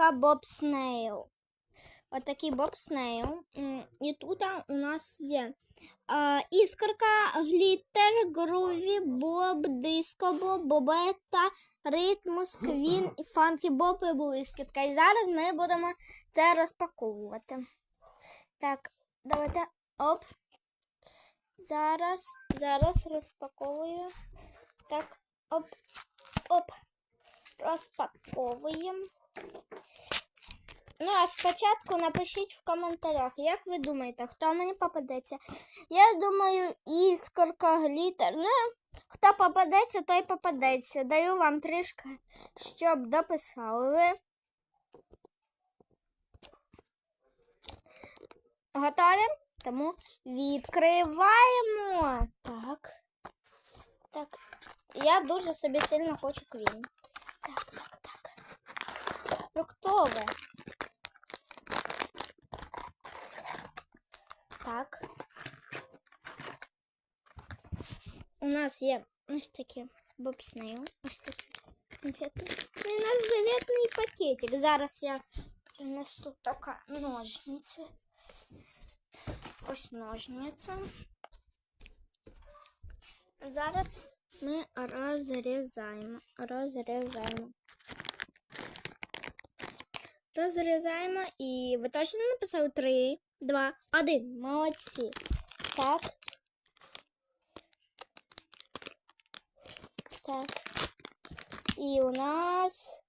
іскорка Боб Снейл. Отакий Боб Снейл. М, І тут у нас є а, іскорка, глітер, груві, боб, диско, боб, бобета, ритмус, квін, і фанкі боб і блискітка. І зараз ми будемо це розпаковувати. Так, давайте. Оп. Зараз, зараз розпаковую. Так, оп, оп. Розпаковуємо. Ну, а спочатку напишіть в коментарях, як ви думаєте, хто мені попадеться. Я думаю, іскорка, глітер. Ну, хто попадеться, той попадеться. Даю вам трішки, щоб дописали ви. Готові? Тому відкриваємо. Так. Так. Я дуже собі сильно хочу квін. Так, так. Фруктове. Так. У нас є ось такі бобснейл. Ось такі конфети. Ну і наш заветний пакетик. Зараз я принесу тільки ножниці. Ось ножниці. Зараз ми розрізаємо. Розрізаємо. Розрізаємо і ви точно написали 3, 2, 1. Молодці. Так. Так. І у нас.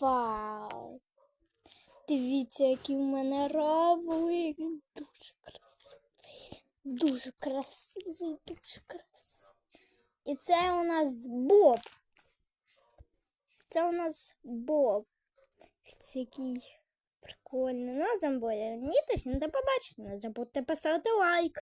Вау! Дивіться, який в мене равлик. Він дуже красивий. Дуже красивий, дуже красивий. І це у нас Боб. Це у нас Боб. Це прикольний. Ну, а замбоя. Ні, точно до побачення. Не забудьте поставити лайк.